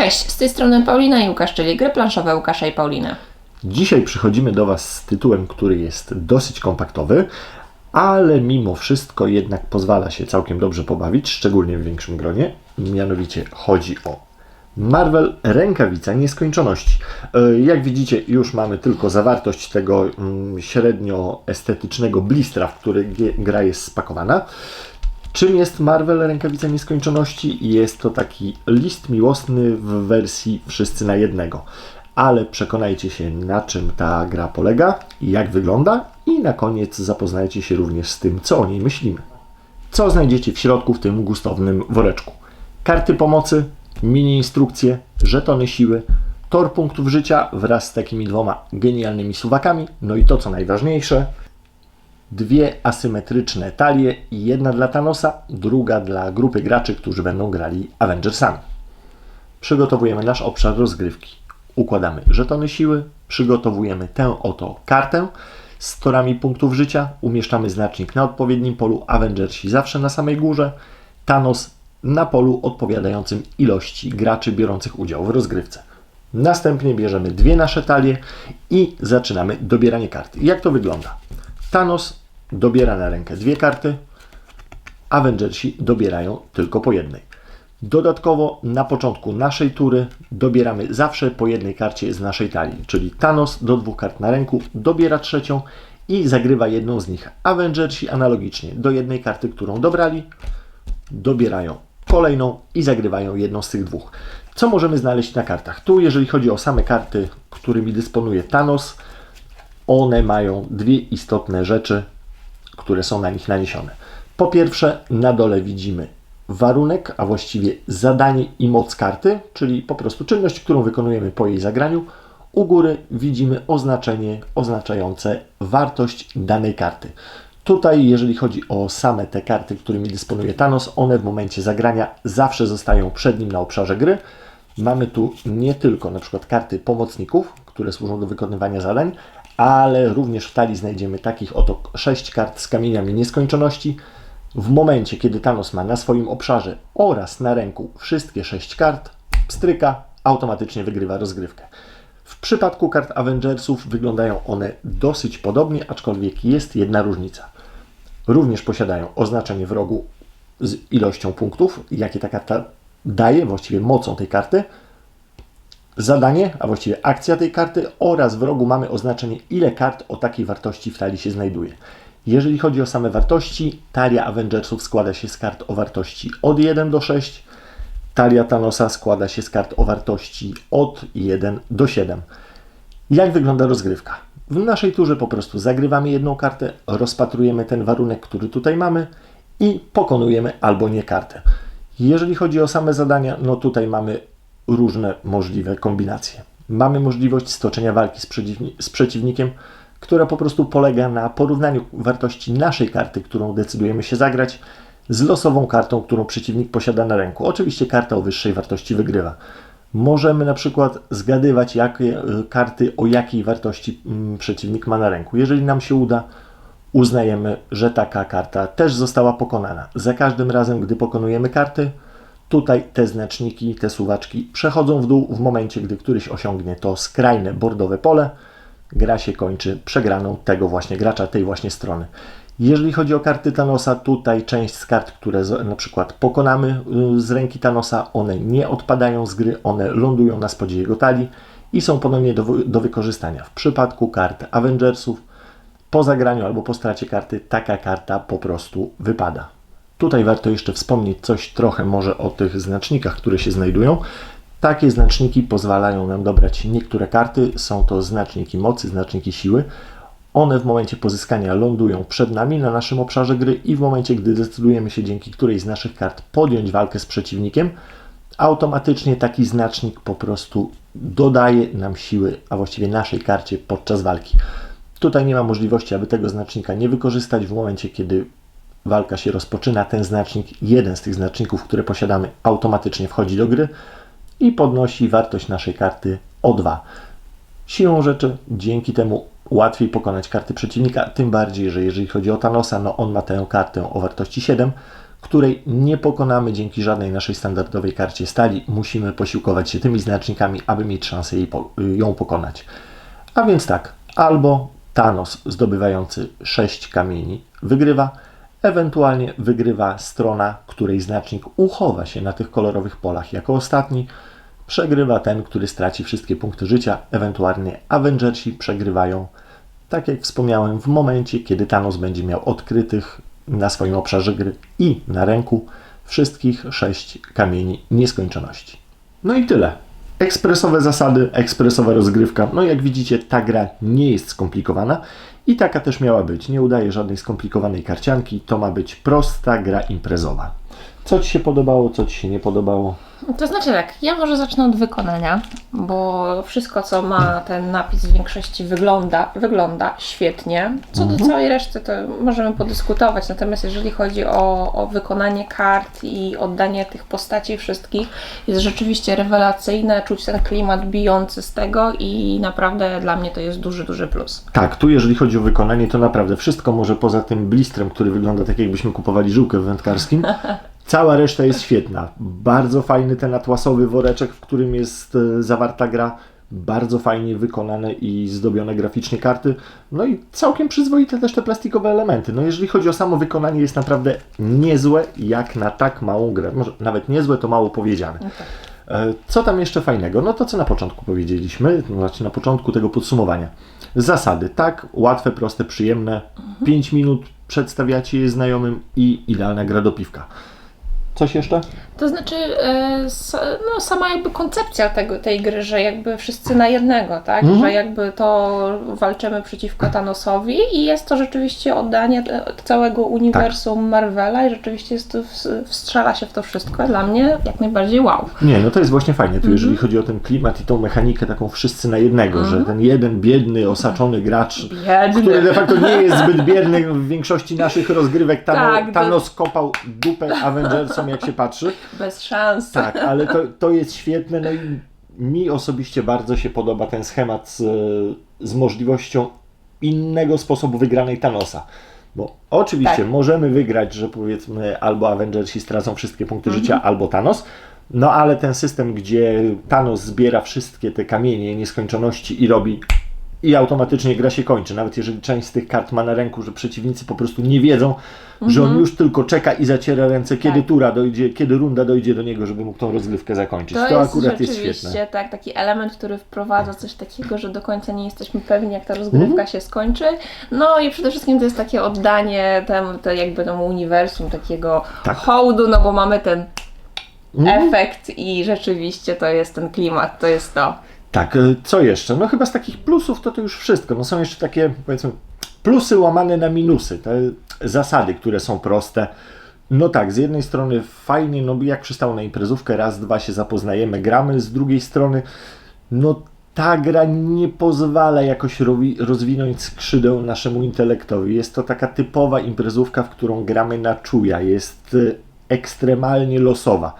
Cześć, z tej strony Paulina i Łukasz, czyli gry planszowe Łukasza i Pauliny. Dzisiaj przychodzimy do Was z tytułem, który jest dosyć kompaktowy, ale mimo wszystko jednak pozwala się całkiem dobrze pobawić, szczególnie w większym gronie. Mianowicie chodzi o Marvel Rękawica Nieskończoności. E, Jak widzicie, już mamy tylko zawartość tego mm, średnio estetycznego blistra, w który gra jest spakowana. Czym jest Marvel Rękawica Nieskończoności? Jest to taki list miłosny w wersji wszyscy na jednego. Ale przekonajcie się, na czym ta gra polega, jak wygląda i na koniec zapoznajcie się również z tym, co o niej myślimy. Co znajdziecie w środku w tym gustownym woreczku? Karty pomocy, mini instrukcje, żetony siły, tor punktów życia wraz z takimi dwoma genialnymi suwakami, no i to co najważniejsze, dwie asymetryczne talie, jedna dla Thanosa, druga dla grupy graczy, którzy będą grali Avengersami. Przygotowujemy nasz obszar rozgrywki. Układamy żetony siły, przygotowujemy tę oto kartę z torami punktów życia, umieszczamy znacznik na odpowiednim polu, Avengersi zawsze na samej górze, Thanos na polu odpowiadającym ilości graczy biorących udział w rozgrywce. Następnie bierzemy dwie nasze talie i zaczynamy dobieranie karty. Jak to wygląda? Thanos dobiera na rękę dwie karty, Avengersi dobierają tylko po jednej. Dodatkowo na początku naszej tury dobieramy zawsze po jednej karcie z naszej talii, czyli Thanos do dwóch kart na ręku dobiera trzecią i zagrywa jedną z nich. Avengersi analogicznie do jednej karty, którą dobrali, dobierają kolejną i zagrywają jedną z tych dwóch. Co możemy znaleźć na kartach? Tu, jeżeli chodzi o same karty, którymi dysponuje Thanos, one mają dwie istotne rzeczy, które są na nich naniesione. Po pierwsze, na dole widzimy warunek, a właściwie zadanie i moc karty, czyli po prostu czynność, którą wykonujemy po jej zagraniu. U góry widzimy oznaczenie oznaczające wartość danej karty. Tutaj, jeżeli chodzi o same te karty, którymi dysponuje Thanos, one w momencie zagrania zawsze zostają przed nim na obszarze gry. Mamy tu nie tylko na przykład karty pomocników, które służą do wykonywania zadań, ale również w talii znajdziemy takich oto 6 kart z kamieniami nieskończoności. W momencie, kiedy Thanos ma na swoim obszarze oraz na ręku wszystkie 6 kart, pstryka, automatycznie wygrywa rozgrywkę. W przypadku kart Avengersów wyglądają one dosyć podobnie, aczkolwiek jest jedna różnica. Również posiadają oznaczenie w rogu z ilością punktów, jakie ta karta daje, właściwie mocą tej karty, zadanie, a właściwie akcja tej karty oraz w rogu mamy oznaczenie, ile kart o takiej wartości w talii się znajduje. Jeżeli chodzi o same wartości, talia Avengersów składa się z kart o wartości od 1 do 6, talia Thanosa składa się z kart o wartości od 1 do 7. Jak wygląda rozgrywka? W naszej turze po prostu zagrywamy jedną kartę, rozpatrujemy ten warunek, który tutaj mamy i pokonujemy albo nie kartę. Jeżeli chodzi o same zadania, no tutaj mamy różne możliwe kombinacje. Mamy możliwość stoczenia walki z, przeciwni- z przeciwnikiem, która po prostu polega na porównaniu wartości naszej karty, którą decydujemy się zagrać, z losową kartą, którą przeciwnik posiada na ręku. Oczywiście karta o wyższej wartości wygrywa. Możemy na przykład zgadywać, jakie y, karty o jakiej wartości mm, przeciwnik ma na ręku. Jeżeli nam się uda, uznajemy, że taka karta też została pokonana. Za każdym razem, gdy pokonujemy karty, tutaj te znaczniki, te suwaczki przechodzą w dół w momencie, gdy któryś osiągnie to skrajne bordowe pole. Gra się kończy przegraną tego właśnie gracza, tej właśnie strony. Jeżeli chodzi o karty Thanosa, tutaj część z kart, które na przykład pokonamy y, z ręki Thanosa, one nie odpadają z gry, one lądują na spodzie jego talii i są ponownie do, do wykorzystania. W przypadku kart Avengersów, po zagraniu albo po stracie karty, taka karta po prostu wypada. Tutaj warto jeszcze wspomnieć coś trochę może o tych znacznikach, które się znajdują. Takie znaczniki pozwalają nam dobrać niektóre karty. Są to znaczniki mocy, znaczniki siły. One w momencie pozyskania lądują przed nami na naszym obszarze gry i w momencie, gdy decydujemy się dzięki którejś z naszych kart podjąć walkę z przeciwnikiem, automatycznie taki znacznik po prostu dodaje nam siły, a właściwie naszej karcie podczas walki. Tutaj nie ma możliwości, aby tego znacznika nie wykorzystać w momencie, kiedy walka się rozpoczyna. Ten znacznik, jeden z tych znaczników, które posiadamy, automatycznie wchodzi do gry i podnosi wartość naszej karty o 2. Siłą rzeczy dzięki temu łatwiej pokonać karty przeciwnika, tym bardziej, że jeżeli chodzi o Thanosa, no on ma tę kartę o wartości 7, której nie pokonamy dzięki żadnej naszej standardowej karcie stali. Musimy posiłkować się tymi znacznikami, aby mieć szansę ją pokonać. A więc tak, albo Thanos zdobywający 6 kamieni wygrywa, ewentualnie wygrywa strona, której znacznik uchowa się na tych kolorowych polach jako ostatni, przegrywa ten, który straci wszystkie punkty życia, ewentualnie Avengersi przegrywają, tak jak wspomniałem, w momencie, kiedy Thanos będzie miał odkrytych na swoim obszarze gry i na ręku wszystkich 6 kamieni nieskończoności. No i tyle. Ekspresowe zasady, ekspresowa rozgrywka. No jak widzicie, ta gra nie jest skomplikowana i taka też miała być. Nie udaje żadnej skomplikowanej karcianki. To ma być prosta gra imprezowa. Co Ci się podobało, co Ci się nie podobało? To znaczy tak, ja może zacznę od wykonania, bo wszystko co ma ten napis w większości wygląda, wygląda świetnie. Co do całej reszty to możemy podyskutować, natomiast jeżeli chodzi o, o wykonanie kart i oddanie tych postaci wszystkich, jest rzeczywiście rewelacyjne, czuć ten klimat bijący z tego i naprawdę dla mnie to jest duży, duży plus. Tak, tu jeżeli chodzi o wykonanie, to naprawdę wszystko może poza tym blistrem, który wygląda tak jakbyśmy kupowali żyłkę w wędkarskim. Cała reszta jest świetna. Bardzo fajny ten atłasowy woreczek, w którym jest e, zawarta gra. Bardzo fajnie wykonane i zdobione graficznie karty. No i całkiem przyzwoite też te plastikowe elementy. No jeżeli chodzi o samo wykonanie, jest naprawdę niezłe jak na tak małą grę. Może nawet niezłe to mało powiedziane. E, Co tam jeszcze fajnego? No to co na początku powiedzieliśmy, no znaczy na początku tego podsumowania. Zasady, tak, łatwe, proste, przyjemne. 5 minut przedstawiacie je znajomym i idealna gra do piwka. Coś jeszcze? To znaczy, e, no, sama jakby koncepcja tego, tej gry, że jakby wszyscy na jednego, tak? Mhm. Że jakby to walczymy przeciwko Thanosowi i jest to rzeczywiście oddanie całego uniwersum Marvela i rzeczywiście jest to, wstrzela się w to wszystko. Dla mnie jak najbardziej wow. Nie, no to jest właśnie fajne. Tu jeżeli chodzi o ten klimat i tą mechanikę taką wszyscy na jednego, że ten jeden biedny, osaczony gracz, Biedny. który de facto nie jest zbyt bierny w większości naszych rozgrywek, Thanos, Tak, Thanos kopał dupę Avengersom jak się patrzy. Bez szans. Tak, ale to, to jest świetne. No i mi osobiście bardzo się podoba ten schemat z, z możliwością innego sposobu wygranej Thanosa. Bo oczywiście Tak. możemy wygrać, że powiedzmy albo Avengersi stracą wszystkie punkty życia, albo Thanos. No ale ten system, gdzie Thanos zbiera wszystkie te kamienie nieskończoności i robi i automatycznie gra się kończy. Nawet jeżeli część z tych kart ma na ręku, że przeciwnicy po prostu nie wiedzą, że on już tylko czeka i zaciera ręce, kiedy Mhm. Tak. tura dojdzie, kiedy runda dojdzie do niego, żeby mógł tą rozgrywkę zakończyć. To, To, jest akurat jest świetne. tak, taki element, który wprowadza coś takiego, że do końca nie jesteśmy pewni, jak ta rozgrywka Mhm. się skończy. No i przede wszystkim to jest takie oddanie temu, te jakby temu uniwersum, takiego Tak. hołdu, no bo mamy ten Mhm. efekt i rzeczywiście to jest ten klimat, to jest to. Tak, y, co jeszcze? No chyba z takich plusów to to już wszystko. No są jeszcze takie, powiedzmy, plusy łamane na minusy. Te zasady, które są proste. No tak, z jednej strony fajnie, no jak przystało na imprezówkę, raz, dwa się zapoznajemy, gramy, z drugiej strony, no ta gra nie pozwala jakoś rozwinąć skrzydeł naszemu intelektowi. Jest to taka typowa imprezówka, w którą gramy na czuja. Jest y, ekstremalnie losowa.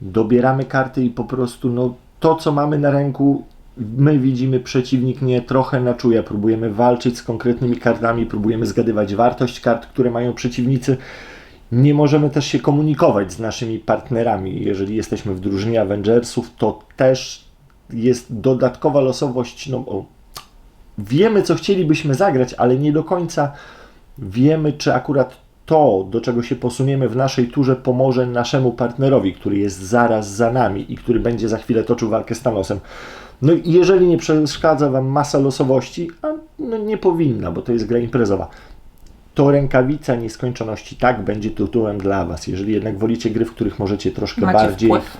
Dobieramy karty i po prostu no, to, co mamy na ręku, my widzimy, przeciwnik nie trochę na czuja. Próbujemy walczyć z konkretnymi kartami, próbujemy zgadywać wartość kart, które mają przeciwnicy. Nie możemy też się komunikować z naszymi partnerami. Jeżeli jesteśmy w drużynie Avengersów, to też jest dodatkowa losowość. No, bo wiemy, co chcielibyśmy zagrać, ale nie do końca wiemy, czy akurat to, do czego się posuniemy w naszej turze, pomoże naszemu partnerowi, który jest zaraz za nami i który będzie za chwilę toczył walkę z Thanosem. No i jeżeli nie przeszkadza Wam masa losowości, a no nie powinna, bo to jest gra imprezowa, to rękawica nieskończoności tak będzie tytułem dla Was. Jeżeli jednak wolicie gry, w których możecie troszkę Macie bardziej wpływ.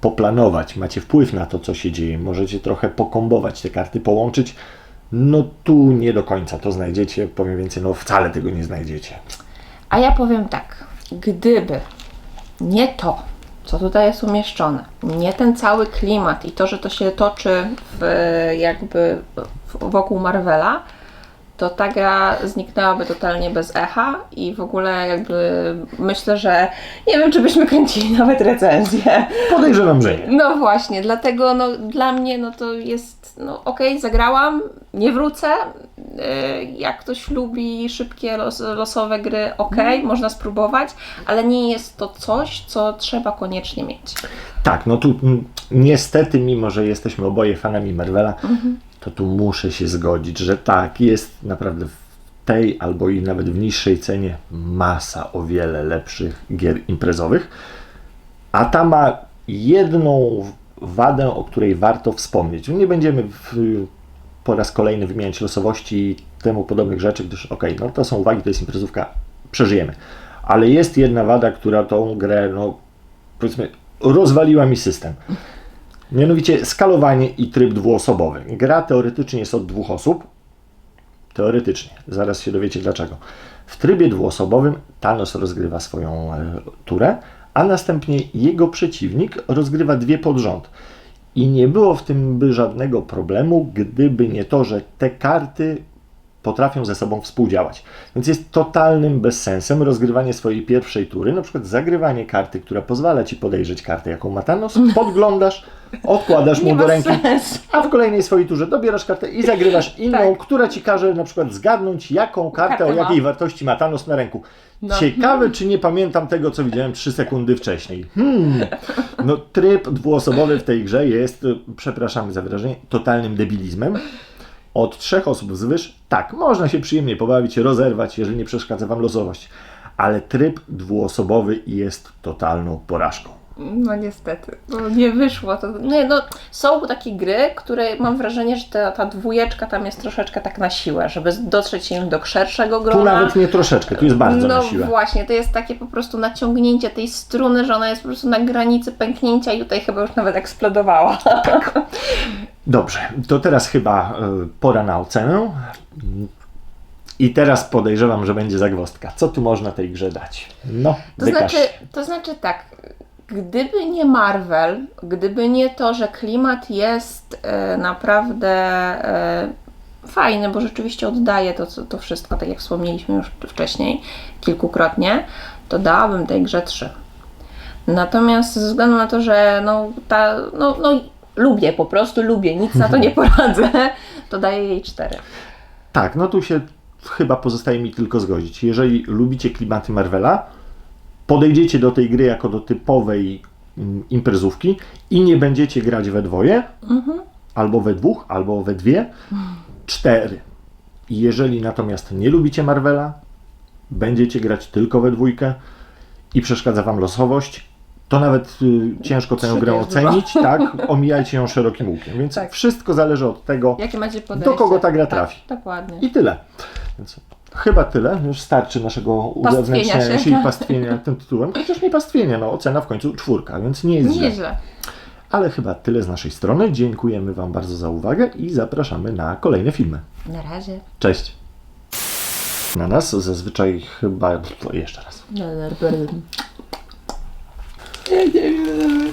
poplanować, macie wpływ na to, co się dzieje, możecie trochę pokombować te karty, połączyć, no tu nie do końca to znajdziecie, powiem więcej, no wcale tego nie znajdziecie. A ja powiem tak, gdyby nie to, co tutaj jest umieszczone, nie ten cały klimat i to, że to się toczy w, jakby wokół Marvela, to ta gra zniknęłaby totalnie bez echa i w ogóle jakby myślę, że nie wiem, czy byśmy kręcili nawet recenzję. Podejrzewam, że nie. No właśnie, dlatego no, dla mnie no to jest, no okej, zagrałam, nie wrócę, e, jak ktoś lubi szybkie, los, losowe gry, ok, Mhm. można spróbować, ale nie jest to coś, co trzeba koniecznie mieć. Tak, no tu mm, niestety, mimo że jesteśmy oboje fanami Marvela, to tu muszę się zgodzić, że tak, jest naprawdę w tej albo i nawet w niższej cenie masa o wiele lepszych gier imprezowych, a ta ma jedną wadę, o której warto wspomnieć. Nie będziemy w, po raz kolejny wymieniać losowości i temu podobnych rzeczy, gdyż okej, no to są uwagi, to jest imprezówka, przeżyjemy. Ale jest jedna wada, która tą grę, no powiedzmy, rozwaliła mi system. Mianowicie skalowanie i tryb dwuosobowy. Gra teoretycznie jest od dwóch osób. Teoretycznie. Zaraz się dowiecie dlaczego. W trybie dwuosobowym Thanos rozgrywa swoją e, turę, a następnie jego przeciwnik rozgrywa dwie pod rząd. I nie było w tym by żadnego problemu, gdyby nie to, że te karty potrafią ze sobą współdziałać. Więc jest totalnym bezsensem rozgrywanie swojej pierwszej tury, na przykład zagrywanie karty, która pozwala ci podejrzeć kartę, jaką ma Thanos, podglądasz, odkładasz mu do ręki, a w kolejnej swojej turze dobierasz kartę i zagrywasz inną, Tak. która ci każe na przykład zgadnąć, jaką kartę, Kartę o ma. jakiej wartości ma Thanos na ręku. No. Ciekawe, czy nie pamiętam tego, co widziałem 3 sekundy wcześniej. Hmm. No, tryb dwuosobowy w tej grze jest, przepraszamy za wyrażenie, totalnym debilizmem. Od trzech osób wzwyż, tak, można się przyjemnie pobawić, rozerwać, jeżeli nie przeszkadza Wam losowość. Ale tryb dwuosobowy jest totalną porażką. No niestety, no, nie wyszło to. Nie, no, są takie gry, które mam wrażenie, że ta, ta dwójeczka tam jest troszeczkę tak na siłę, żeby dotrzeć im do szerszego grona. Tu nawet nie troszeczkę, tu jest bardzo no na siłę. właśnie, to jest takie po prostu naciągnięcie tej struny, że ona jest po prostu na granicy pęknięcia i tutaj chyba już nawet eksplodowała. Dobrze, to teraz chyba y, pora na ocenę. I teraz podejrzewam, że będzie zagwozdka. Co tu można tej grze dać? No, To wykaż. znaczy, to znaczy tak, gdyby nie Marvel, gdyby nie to, że klimat jest e, naprawdę e, fajny, bo rzeczywiście oddaje to, to wszystko, tak jak wspomnieliśmy już wcześniej, kilkukrotnie, to dałabym tej grze 3. Natomiast ze względu na to, że no, ta, no, no lubię, po prostu lubię, nic na to nie poradzę, to daję jej 4. Tak, no tu się chyba pozostaje mi tylko zgodzić. Jeżeli lubicie klimaty Marvela, podejdziecie do tej gry jako do typowej mm, imprezówki i nie będziecie grać we dwoje, albo we dwóch, albo we dwie, cztery. I jeżeli natomiast nie lubicie Marvela, będziecie grać tylko we dwójkę i przeszkadza Wam losowość, to nawet y, ciężko tę Trzy grę ocenić, tak? Omijajcie ją szerokim łukiem. Więc Tak. wszystko zależy od tego, Jakie macie podejście? kogo ta gra trafi. Tak, dokładnie. I tyle. Więc chyba tyle. Już starczy naszego uzewnętrzniania się. się i pastwienia tym tytułem. Chociaż nie pastwienia, no ocena w końcu czwórka, więc nie jest źle. Nieźle. Ale chyba tyle z naszej strony. Dziękujemy Wam bardzo za uwagę i zapraszamy na kolejne filmy. Na razie. Cześć. Na nas zazwyczaj chyba... Jeszcze raz. Nie, nie, nie.